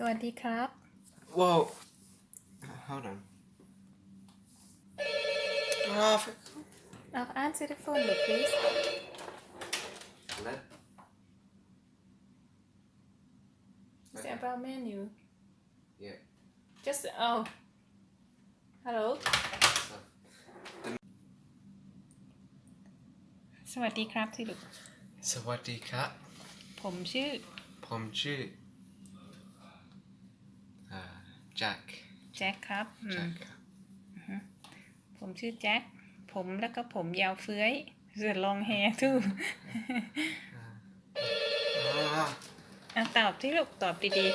สวัสดีครับ Whoa. Hold on. Oh, for... I'll answer the phone look please Hello? Is it about menu Yeah. just oh hello So, สวัสดีครับสิลูกสวัสดีครับ ผมชื่อผมชื่ออ่า แจ็คแจ็คครับอืแจ็มคครับผมชื่อแจ็ค ผมแล้วก็ผมยาวเฟื้อยเสือลองแฮทูอ่าอะตอบที่ลูกตอบดี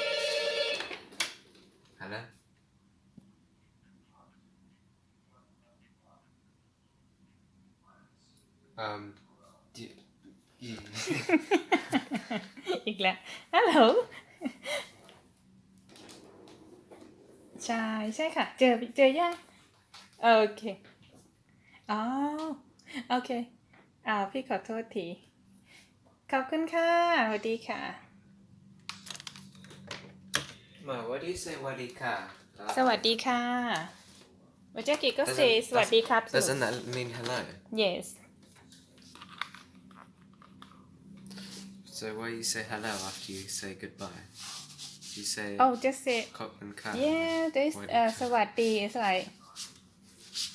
ฮัลโหล um ดิอืมๆอีกแล้วฮัลโหล ใช่ใช่ค่ะ เจอเจอยังโอเคอ๋อโอเคอ่าพี่ขอโทษทีขอบคุณค่ะสวัสดีค่ะ มา what do you say สวัสดีค่ะ สวัสดีค่ะวาจากีก็เซ Doesn't- สวัสดีครับ doesn't that mean hello yes so why you say hello after you say goodbye you say oh just say ขอบคุณค่ะ yeah this สวัสดี uh ค่ะสวัสดี is like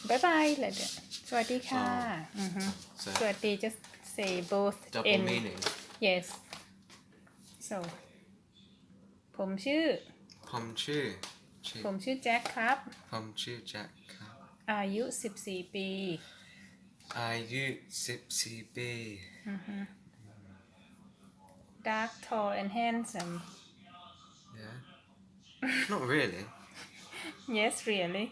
bye bye เลยเดี๋ยวสวัสดีค่ะอ๋ออือฮึ so สวัสดี just say both double in meaning yes so ผมชื่อ ผมชื่อชื่อผมชื่อแจ็คครับ ผมชื่อแจ็คครับอายุ 14 ปี อายุสิบสี่ปี dark tall and handsome yeah not really. Yes really